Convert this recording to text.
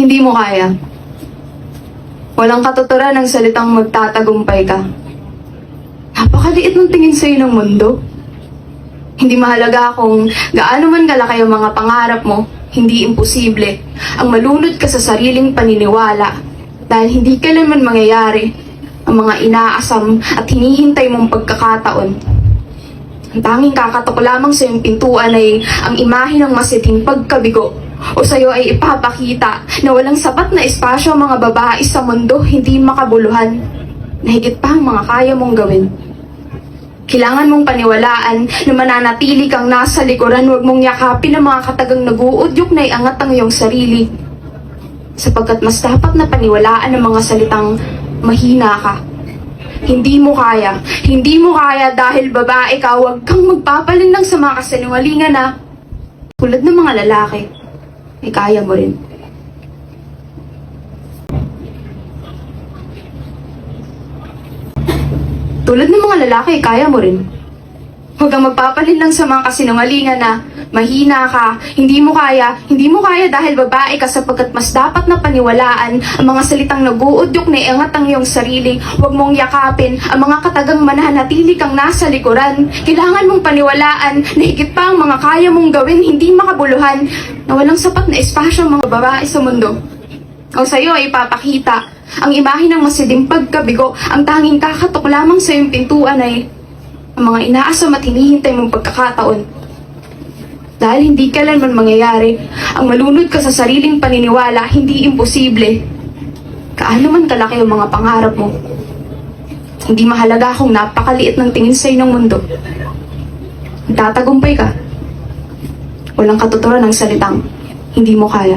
Hindi mo kaya. Walang katuturan ng salitang magtatagumpay ka. Napakaliit ng tingin sa'yo ng mundo. Hindi mahalaga kung gaano man kalaki ang mga pangarap mo, hindi imposible ang malunod ka sa sariling paniniwala dahil hindi kailanman mangyayari ang mga inaasam at hinihintay mong pagkakataon. Ang tanging kakatok lamang sa iyong pintuan ay ang imahe ng masidhing pagkabigo o sa iyo ay ipapakita na walang sapat na espasyo ang mga babae sa mundo hindi makabuluhan na higit pa ang mga kaya mong gawin. Kailangan mong paniwalaan na mananatili kang nasa likuran, huwag mong yakapin ang mga katagang nag-uudyok na iangat ang iyong sarili. Sapagkat mas dapat na paniwalaan ang mga salitang mahina ka. Hindi mo kaya. Hindi mo kaya dahil babae ka, huwag kang magpapalin lang sa mga kasinungalingan na tulad ng mga lalaki. Ay kaya mo rin. Tulad ng mga lalaki, kaya mo rin. Huwag kang magpapalin lang sa mga kasinungalingan na mahina ka, hindi mo kaya, hindi mo kaya dahil babae ka sapagkat mas dapat na paniwalaan ang mga salitang naguudyok na iangat ang iyong sarili. Huwag mong yakapin ang mga katagang mananatili kang nasa likuran. Kailangan mong paniwalaan na higit pa ang mga kaya mong gawin, hindi makabuluhan, na walang sapat na espasyo ang mga babae sa mundo. O sa iyo ay ipapakita ang imahe ng masidim pagkabigo, ang tanging kakatok lamang sa iyong pintuan ay mga inaasam at hinihintay mong pagkakataon. Dahil hindi kailanman mangyayari, ang malunod ka sa sariling paniniwala, hindi imposible. Kaano man kalaki ang mga pangarap mo, hindi mahalaga kung napakaliit ng tingin sa'yo ng mundo. Tatagumpay ka. Walang katuturan ng salitang, hindi mo kaya.